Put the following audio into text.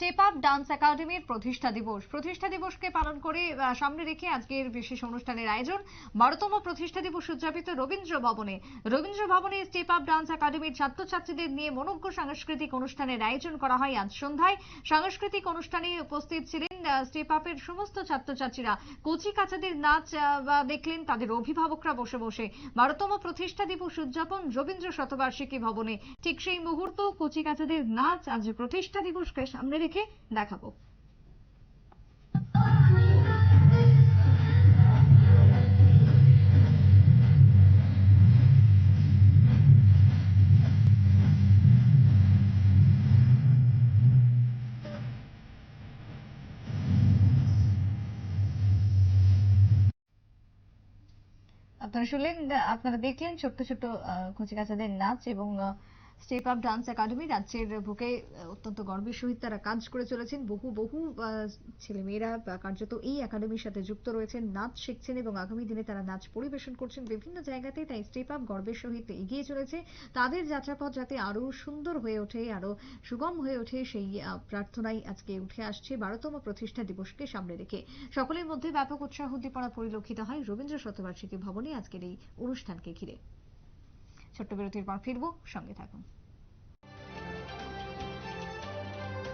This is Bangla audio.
স্টেপ আপ ডান্স একাডেমির প্রতিষ্ঠা দিবস। প্রতিষ্ঠা দিবসকে পালন করে সামনে রেখে আজকের বিশেষ অনুষ্ঠানের আয়োজন বারোতম প্রতিষ্ঠা দিবস উদযাপিত রবীন্দ্র ভবনে। রবীন্দ্র ভবনে স্টেপ আপ ডান্স একাডেমির ছাত্রছাত্রীদের নিয়ে মনোজ্ঞ সাংস্কৃতিক অনুষ্ঠানের আয়োজন করা হয় আজ সন্ধ্যায়। সাংস্কৃতিক অনুষ্ঠানে উপস্থিত ছিলেন স্টেপ আপের সমস্ত ছাত্রছাত্রীরা। কচি কাচাদের নাচ দেখলেন তাদের অভিভাবকরা বসে বসে। বারোতম প্রতিষ্ঠা দিবস উদযাপন রবীন্দ্র শতবার্ষিকী ভবনে। ঠিক সেই মুহূর্ত কচি কাচাদের নাচ আজ প্রতিষ্ঠা দিবসকে সামনে রেখে দেখাবো। আপনারা শুনলেন আপনারা দেখলেন ছোট্ট ছোট্ট কচি কাচাদের নাচ এবং স্টেপ আপ ডান্স একাডেমি রাজ্যের বুকে অত্যন্ত গর্বের সহিত তারা কাজ করে চলেছেন। বহু বহু ছেলেমেয়েরা কার্যত এই একাডেমির সাথে যুক্ত রয়েছেন। নাচ শিখছেন এবং আগামী দিনে তারা নাচ পরিবেশন করছেন বিভিন্ন জায়গাতে। তাই স্টেপ আপ গর্বের সহিত এগিয়ে চলেছে। তাদের যাত্রাপথ যাতে আরও সুন্দর হয়ে ওঠে আরও সুগম হয়ে ওঠে, সেই প্রার্থনাই আজকে উঠে আসছে বারোতম প্রতিষ্ঠা দিবসকে সামনে রেখে। সকলের মধ্যে ব্যাপক উৎসাহ উদ্দীপনা পরিলক্ষিত হয়। রবীন্দ্র শতবার্ষিকী ভবনে আজকের এই অনুষ্ঠানকে ঘিরে। ছোট্ট বিরতির পর ফিরবো সঙ্গে থাকুন।